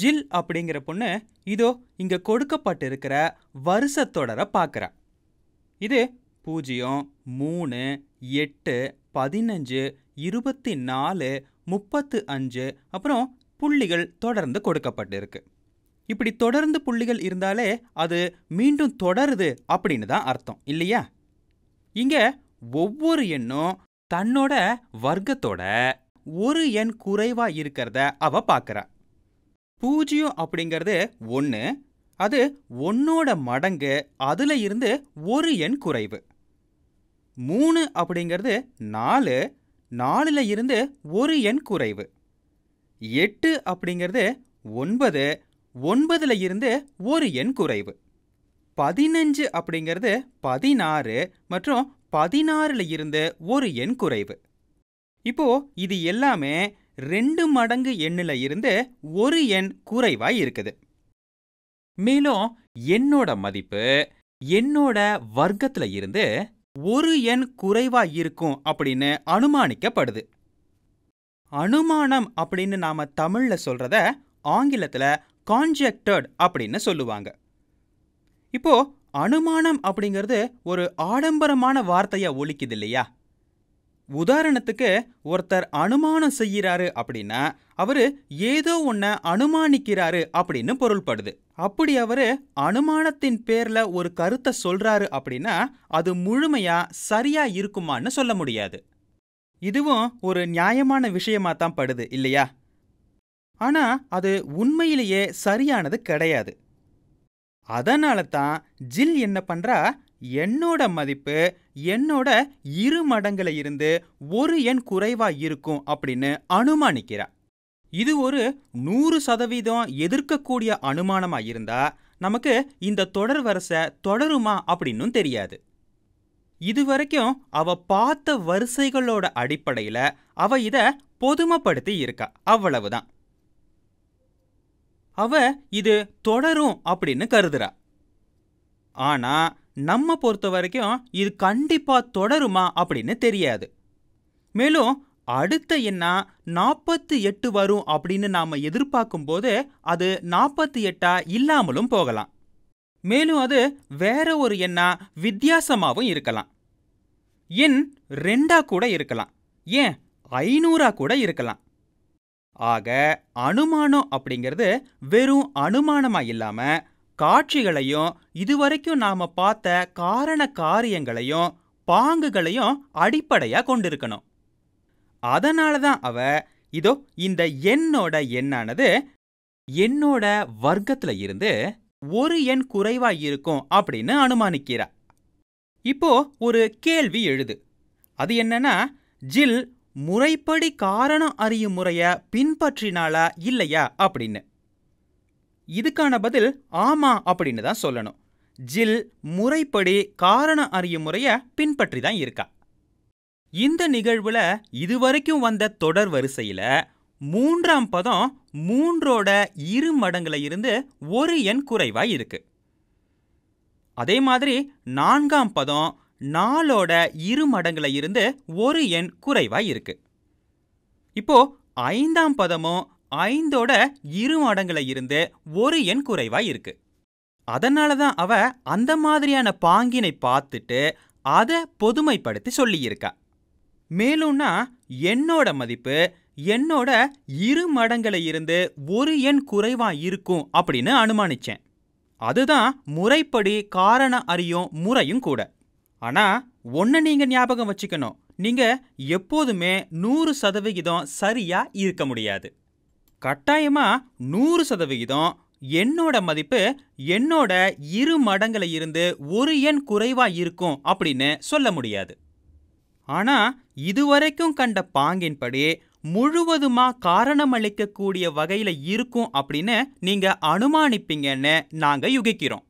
ஜில் அப்படிங்கிற பொண்ணு இதோ இங்க கொடுக்கப்பட்டிருக்கிற வருஷ தொடரை பார்க்குறா இது பூஜ்ஜியம் மூணு எட்டு பதினஞ்சு இருபத்தி நாலு முப்பத்து அஞ்சு அப்புறம் புள்ளிகள் தொடர்ந்து கொடுக்கப்பட்டிருக்கு. இப்படி தொடர்ந்து புள்ளிகள் இருந்தாலே அது மீண்டும் தொடருது அப்படின்னு தான் அர்த்தம் இல்லையா? இங்க ஒவ்வொரு எண்ணும் தன்னோட வர்க்கத்தோட ஒரு எண் குறைவா இருக்கிறத அவ பார்க்கறா பூஜ்ஜியம் அப்படிங்கிறது ஒன்று அது ஒன்னோட மடங்கு அதுல இருந்து ஒரு எண் குறைவு. மூணு அப்படிங்கிறது நாலு நாலுல இருந்து ஒரு எண் குறைவு. எட்டு அப்படிங்கிறது ஒன்பது ஒன்பதுல இருந்து ஒரு எண் குறைவு. பதினஞ்சு அப்படிங்கிறது பதினாறு மற்றும் பதினாறுல இருந்து ஒரு எண் குறைவு. இப்போ இது எல்லாமே ரெண்டு மடங்கு எண்ணுல இருந்து ஒரு எண் குறைவா இருக்குது. மேலும் எண்ணோட மதிப்பு எண்ணோட வர்க்கத்துல இருந்து ஒரு எண் குறைவா இருக்கும் அப்படின்னு அனுமானிக்கப்படுது. அனுமானம் அப்படின்னு நாம தமிழ்ல சொல்றத ஆங்கிலத்துல கான்ஜெக்டட் அப்படின்னு சொல்லுவாங்க. இப்போ அனுமானம் அப்படிங்கிறது ஒரு ஆடம்பரமான வார்த்தையா ஒழிக்குது இல்லையா? உதாரணத்துக்கு ஒருத்தர் அனுமானம் செய்யறாரு அப்படின்னா அவரு ஏதோ ஒன்ன அனுமானிக்கிறாரு அப்படின்னு பொருள்படுது. அப்படி அவரு அனுமானத்தின் பேர்ல ஒரு கருத்தை சொல்றாரு அப்படின்னா அது முழுமையா சரியா இருக்குமான்னு சொல்ல முடியாது. இதுவும் ஒரு நியாயமான விஷயமா தான் படுது இல்லையா? ஆனா அது உண்மையிலேயே சரியானது கிடையாது. அதனால தான் ஜில் என்ன பண்றா என்னோட மதிப்பு என்னோட இரு மடங்குல இருந்து ஒரு எண் குறைவா இருக்கும் அப்படின்னு அனுமானிக்கிறா. இது ஒரு நூறு சதவீதம் எதிர்க்கக்கூடிய அனுமானமா இருந்தா நமக்கு இந்த தொடர் வரிசை தொடருமா அப்படின்னும் தெரியாது. இதுவரைக்கும் அவ பார்த்த வரிசைகளோட அடிப்படையில அவ இத பொதுமைப்படுத்தி இருக்கா. அவ்வளவுதான். அவ இது தொடரும் அப்படின்னு கருதுறா. ஆனா நம்ம பொறுத்த வரைக்கும் இது கண்டிப்பா தொடருமா அப்படின்னு தெரியாது. மேலும் அடுத்த எண்ணா நாற்பத்தி எட்டு வரும் அப்படின்னு நாம எதிர்பார்க்கும் போது அது நாற்பத்தி எட்டா இல்லாமலும் போகலாம். மேலும் அது வேற ஒரு எண்ணா வித்தியாசமாகவும் இருக்கலாம். எண் ரெண்டா கூட இருக்கலாம். ஏன் ஐநூறா கூட இருக்கலாம். ஆக அனுமானம் அப்படிங்கிறது வெறும் அனுமானமா இல்லாம காட்சிகளையும் இதுவரைக்கும் நாம பார்த்த காரண காரியங்களையும் பாங்குகளையும் அடிப்படையா கொண்டிருக்கணும். அதனால தான் அவ இதோ இந்த எண்ணோட எண்ணானது என்னோட வர்க்கத்துல இருந்து ஒரு எண் குறைவா இருக்கும் அப்படின்னு அனுமானிக்கிறா. இப்போ ஒரு கேள்வி எழுது. அது என்னன்னா ஜில் முறைப்படி காரணம் அறியும் முறைய பின்பற்றினாளா இல்லையா அப்படின்னு. இதுக்கான பதில் ஆமா அப்படின்னு தான் சொல்லணும். ஜில் முறைப்படி காரண அறியும் முறைய பின்பற்றி தான் இருக்கா. இந்த நிகழ்வுல இதுவரைக்கும் வந்த தொடர் வரிசையில மூன்றாம் பதம் மூன்றோட இரு மடங்குல இருந்து ஒரு எண் குறைவா இருக்கு. அதே மாதிரி நான்காம் பதம் நாலோட இரு மடங்குல இருந்து ஒரு எண் குறைவா இருக்கு. இப்போ ஐந்தாம் பதமும் ஐந்தோட இரு மடங்குல இருந்து ஒரு எண் குறைவா இருக்கு. அதனால தான் அவ அந்த மாதிரியான பாங்கினை பார்த்துட்டு அதை பொதுமைப்படுத்தி சொல்லியிருக்கா. மேலும்னா என்னோட மதிப்பு என்னோட இரு மடங்குல இருந்து ஒரு எண் குறைவா இருக்கும் அப்படின்னு அனுமானிச்சேன். அதுதான் முறைப்படி காரண அறியும் முறையும் கூட. ஆனா ஒன்ன நீங்க ஞாபகம் வச்சுக்கணும். நீங்க எப்போதுமே நூறு சதவிகிதம் சரியா இருக்க முடியாது. கட்டாயமா நூறு சதவிகிதம் என்னோட மதிப்பு என்னோட இரு மடங்குல இருந்து ஒரு எண் குறைவா இருக்கும் அப்படின்னு சொல்ல முடியாது. ஆனா இதுவரைக்கும் கண்ட பாங்கின்படி முழுவதுமா காரணமளிக்கக்கூடிய வகையில இருக்கும் அப்படின்னு நீங்க அனுமானிப்பீங்கன்னு நாங்க யுகிக்கிறோம்.